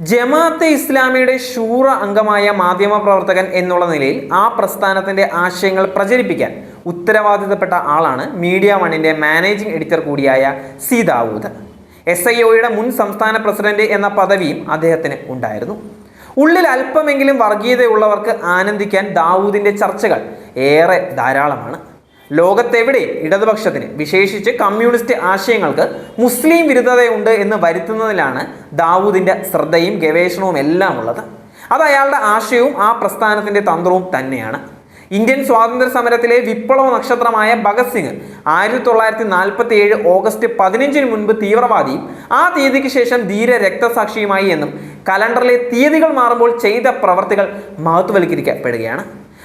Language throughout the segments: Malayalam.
ജമാഅത്തെ ഇസ്ലാമിയുടെ ശൂറ അംഗമായ മാധ്യമപ്രവർത്തകൻ എന്നുള്ള നിലയിൽ ആ പ്രസ്ഥാനത്തിന്റെ ആശയങ്ങൾ പ്രചരിപ്പിക്കാൻ ഉത്തരവാദിത്തപ്പെട്ട ആളാണ് മീഡിയ വണ്ണിന്റെ മാനേജിംഗ് എഡിറ്റർ കൂടിയായ സി ദാവൂദ്. എസ് ഐ ഒയുടെ മുൻ സംസ്ഥാന പ്രസിഡന്റ് എന്ന പദവിയും അദ്ദേഹത്തിന് ഉണ്ടായിരുന്നു. ഉള്ളിൽ അല്പമെങ്കിലും വർഗീയതയുള്ളവർക്ക് ആനന്ദിക്കാൻ ദാവൂദിന്റെ ചർച്ചകൾ ഏറെ ധാരാളമാണ്. ലോകത്തെവിടെ ഇടതുപക്ഷത്തിന് വിശേഷിച്ച് കമ്മ്യൂണിസ്റ്റ് ആശയങ്ങൾക്ക് മുസ്ലിം വിരുദ്ധതയുണ്ട് എന്ന് വരുത്തുന്നതിലാണ് ദാവൂദിന്റെ ശ്രദ്ധയും ഗവേഷണവും എല്ലാം ഉള്ളത്. അത് അയാളുടെ ആശയവും ആ പ്രസ്ഥാനത്തിന്റെ തന്ത്രവും തന്നെയാണ്. ഇന്ത്യൻ സ്വാതന്ത്ര്യ സമരത്തിലെ വിപ്ലവ നക്ഷത്രമായ ഭഗത് സിംഗ് ആയിരത്തി തൊള്ളായിരത്തി നാൽപ്പത്തി ഏഴ് ഓഗസ്റ്റ് പതിനഞ്ചിന് മുൻപ് തീവ്രവാദിയും ആ തീയതിക്ക് ശേഷം ധീര രക്തസാക്ഷിയുമായി എന്നും കലണ്ടറിലെ തീയതികൾ മാറുമ്പോൾ ചെയ്ത പ്രവർത്തികൾ മഹത്വവൽക്കരിക്കപ്പെടുകയാണ്.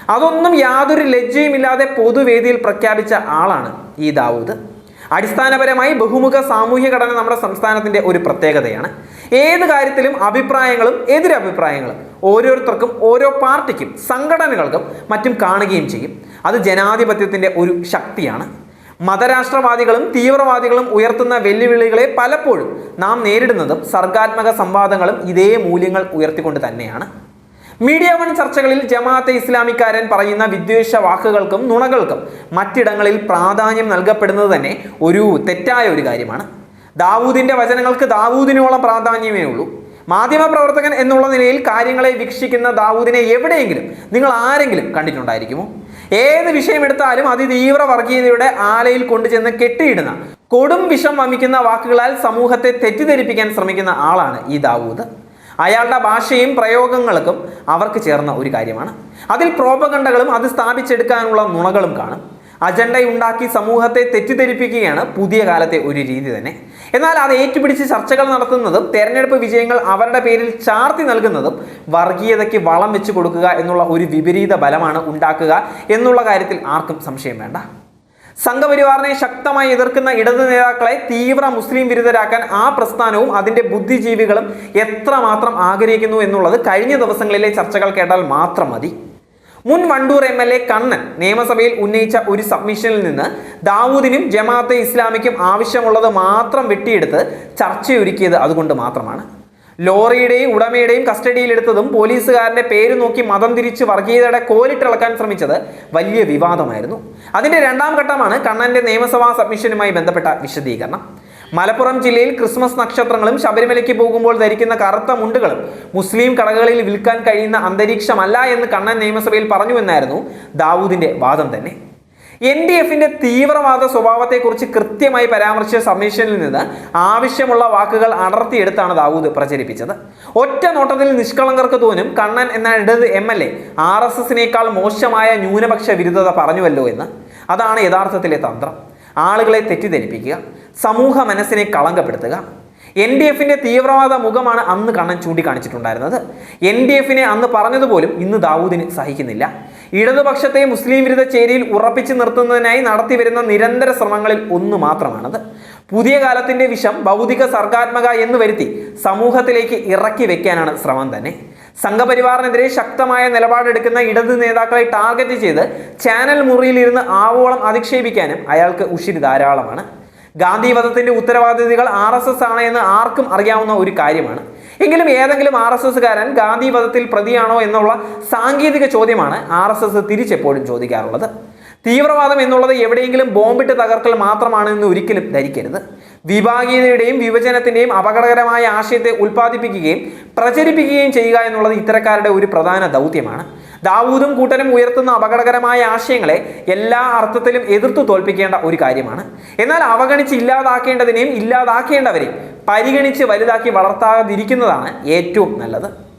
അതൊന്നും യാതൊരു ലജ്ജയുമില്ലാതെ പൊതുവേദിയിൽ പ്രഖ്യാപിച്ച ആളാണ് ഈ ദാവൂദ്. അടിസ്ഥാനപരമായി ബഹുമുഖ സാമൂഹ്യ ഘടന നമ്മുടെ സംസ്ഥാനത്തിന്റെ ഒരു പ്രത്യേകതയാണ്. ഏത് കാര്യത്തിലും അഭിപ്രായങ്ങളും എതിരഭിപ്രായങ്ങളും ഓരോരുത്തർക്കും ഓരോ പാർട്ടിക്കും സംഘടനകൾക്കും മറ്റും കാണുകയും ചെയ്യും. അത് ജനാധിപത്യത്തിന്റെ ഒരു ശക്തിയാണ്. മതരാഷ്ട്രവാദികളും തീവ്രവാദികളും ഉയർത്തുന്ന വെല്ലുവിളികളെ പലപ്പോഴും നാം നേരിടുന്നതും സർഗാത്മക സംവാദങ്ങളും ഇതേ മൂല്യങ്ങൾ ഉയർത്തിക്കൊണ്ട് തന്നെയാണ്. മീഡിയ വൺ ചർച്ചകളിൽ ജമാഅത്തെ ഇസ്ലാമിക്കാരൻ പറയുന്ന വിദ്വേഷ വാക്കുകൾക്കും നുണകൾക്കും മറ്റിടങ്ങളിൽ പ്രാധാന്യം നൽകപ്പെടുന്നത് തന്നെ ഒരു തെറ്റായ ഒരു കാര്യമാണ്. ദാവൂദിന്റെ വചനങ്ങൾക്ക് ദാവൂദിനോളം പ്രാധാന്യമേ ഉള്ളൂ. മാധ്യമപ്രവർത്തകൻ എന്നുള്ള നിലയിൽ കാര്യങ്ങളെ വീക്ഷിക്കുന്ന ദാവൂദിനെ എവിടെയെങ്കിലും നിങ്ങൾ ആരെങ്കിലും കണ്ടിട്ടുണ്ടായിരിക്കുമോ? ഏത് വിഷയമെടുത്താലും അതിതീവ്ര വർഗീയതയുടെ ആലയിൽ കൊണ്ടുചെന്ന് കെട്ടിയിടുന്ന കൊടും വിഷം വമിക്കുന്ന വാക്കുകളാൽ സമൂഹത്തെ തെറ്റിദ്ധരിപ്പിക്കാൻ ശ്രമിക്കുന്ന ആളാണ് ഈ ദാവൂദ്. അയാളുടെ ഭാഷയും പ്രയോഗങ്ങൾക്കും അവർക്ക് ചേർന്ന ഒരു കാര്യമാണ്. അതിൽ പ്രോപകണ്ഠകളും അത് സ്ഥാപിച്ചെടുക്കാനുള്ള നുണകളും കാണും. അജണ്ടയുണ്ടാക്കി സമൂഹത്തെ തെറ്റിദ്ധരിപ്പിക്കുകയാണ് പുതിയ കാലത്തെ ഒരു രീതി തന്നെ. എന്നാൽ അത് ഏറ്റുപിടിച്ച് ചർച്ചകൾ നടത്തുന്നതും തെരഞ്ഞെടുപ്പ് വിജയങ്ങൾ അവരുടെ പേരിൽ ചാർത്തി നൽകുന്നതും വർഗീയതയ്ക്ക് വളം വെച്ച് കൊടുക്കുക എന്നുള്ള ഒരു വിപരീത ബലമാണ് ഉണ്ടാക്കുക എന്നുള്ള കാര്യത്തിൽ ആർക്കും സംശയം വേണ്ട. സംഘപരിവാറിനെ ശക്തമായി എതിർക്കുന്ന ഇടത് നേതാക്കളെ തീവ്ര മുസ്ലിം വിരുദ്ധരാക്കാൻ ആ പ്രസ്ഥാനവും അതിന്റെ ബുദ്ധിജീവികളും എത്രമാത്രം ആഗ്രഹിക്കുന്നു എന്നുള്ളത് കഴിഞ്ഞ ദിവസങ്ങളിലെ ചർച്ചകൾ കേട്ടാൽ മാത്രം മതി. മുൻ Wandoor M L A Kannan നിയമസഭയിൽ ഉന്നയിച്ച ഒരു സബ്മിഷനിൽ നിന്ന് ദാവൂദിനും ജമാഅത്തെ ഇസ്ലാമിക്കും ആവശ്യമുള്ളത് മാത്രം വെട്ടിയെടുത്ത് ചർച്ചയൊരുക്കിയത് അതുകൊണ്ട് മാത്രമാണ്. ലോറിയുടെയും ഉടമയുടെയും കസ്റ്റഡിയിലെടുത്തതും പോലീസുകാരന്റെ പേര് നോക്കി മതം തിരിച്ച് വർഗീയതയുടെ കോലിട്ടിളക്കാൻ ശ്രമിച്ചത് വലിയ വിവാദമായിരുന്നു. അതിന്റെ രണ്ടാം ഘട്ടമാണ് കണ്ണന്റെ നിയമസഭാ സബ്മിഷനുമായി ബന്ധപ്പെട്ട വിശദീകരണം. മലപ്പുറം ജില്ലയിൽ ക്രിസ്മസ് നക്ഷത്രങ്ങളും ശബരിമലയ്ക്ക് പോകുമ്പോൾ ധരിക്കുന്ന കറുത്ത മുണ്ടുകളും മുസ്ലിം കടകളിൽ വിൽക്കാൻ കഴിയുന്ന അന്തരീക്ഷമല്ല എന്ന് കണ്ണൻ നിയമസഭയിൽ പറഞ്ഞുവെന്നായിരുന്നു ദാവൂദിന്റെ വാദം തന്നെ. എൻ ഡി എഫിന്റെ തീവ്രവാദ സ്വഭാവത്തെക്കുറിച്ച് കൃത്യമായി പരാമർശിച്ച സമ്മീഷനിൽ നിന്ന് ആവശ്യമുള്ള വാക്കുകൾ അടർത്തിയെടുത്താണ് ദാവൂദ് പ്രചരിപ്പിച്ചത്. ഒറ്റ നോട്ടത്തിൽ നിഷ്കളങ്കർക്ക് തോന്നും കണ്ണൻ എന്ന ഇടത് M L A R S എസിനേക്കാൾ മോശമായ ന്യൂനപക്ഷ വിരുദ്ധത പറഞ്ഞുവല്ലോ എന്ന്. അതാണ് യഥാർത്ഥത്തിലെ തന്ത്രം. ആളുകളെ തെറ്റിദ്ധരിപ്പിക്കുക സമൂഹ മനസ്സിനെ കളങ്കപ്പെടുത്തുക. എൻ ഡി എഫിന്റെ തീവ്രവാദ മുഖമാണ് അന്ന് കണ്ണൻ ചൂണ്ടിക്കാണിച്ചിട്ടുണ്ടായിരുന്നത്. എൻ ഡി എഫിനെ അന്ന് പറഞ്ഞതുപോലും ഇന്ന് ദാവൂദിന് സഹിക്കുന്നില്ല. ഇടതുപക്ഷത്തെ മുസ്ലിം വിരുദ്ധ ചേരിയിൽ ഉറപ്പിച്ചു നിർത്തുന്നതിനായി നടത്തിവരുന്ന നിരന്തര ശ്രമങ്ങളിൽ ഒന്ന് മാത്രമാണത്. പുതിയ കാലത്തിന്റെ വിഷം ഭൗതിക സർഗാത്മക എന്ന് വരുത്തി സമൂഹത്തിലേക്ക് ഇറക്കി വെക്കാനാണ് ശ്രമം തന്നെ. സംഘപരിവാറിനെതിരെ ശക്തമായ നിലപാടെടുക്കുന്ന ഇടത് നേതാക്കളെ ടാർഗറ്റ് ചെയ്ത് ചാനൽ മുറിയിലിരുന്ന് ആവോളം അധിക്ഷേപിക്കാനും അയാൾക്ക് ഉഷിരി ധാരാളമാണ്. ഗാന്ധി വധത്തിന്റെ ഉത്തരവാദികൾ ആർ എസ് എസ് ആണ് എന്ന് ആർക്കും അറിയാവുന്ന ഒരു കാര്യമാണ്. എങ്കിലും ഏതെങ്കിലും ആർ എസ് എസ്സുകാരൻ ഗാന്ധി വധത്തിൽ പ്രതിയാണോ എന്നുള്ള സാങ്കേതിക ചോദ്യമാണ് ആർ എസ് എസ് തിരിച്ചെപ്പോഴും ചോദിക്കാറുള്ളത്. തീവ്രവാദം എന്നുള്ളത് എവിടെയെങ്കിലും ബോംബിട്ട് തകർക്കൽ മാത്രമാണ് എന്ന് ഒരിക്കലും ധരിക്കരുത്. വിഭാഗീയതയുടെയും വിഭജനത്തിന്റെയും അപകടകരമായ ആശയത്തെ ഉൽപ്പാദിപ്പിക്കുകയും പ്രചരിപ്പിക്കുകയും ചെയ്യുക എന്നുള്ളത് ഇത്തരക്കാരുടെ ഒരു പ്രധാന ദൗത്യമാണ്. ദാവൂദും കൂട്ടനും ഉയർത്തുന്ന അപകടകരമായ ആശയങ്ങളെ എല്ലാ അർത്ഥത്തിലും എതിർത്തു തോൽപ്പിക്കേണ്ട ഒരു കാര്യമാണ്. എന്നാൽ അവഗണിച്ച് ഇല്ലാതാക്കേണ്ടതിനെയും ഇല്ലാതാക്കേണ്ടവരെയും പരിഗണിച്ച് വലുതാക്കി വളർത്താതിരിക്കുന്നതാണ് ഏറ്റവും നല്ലത്.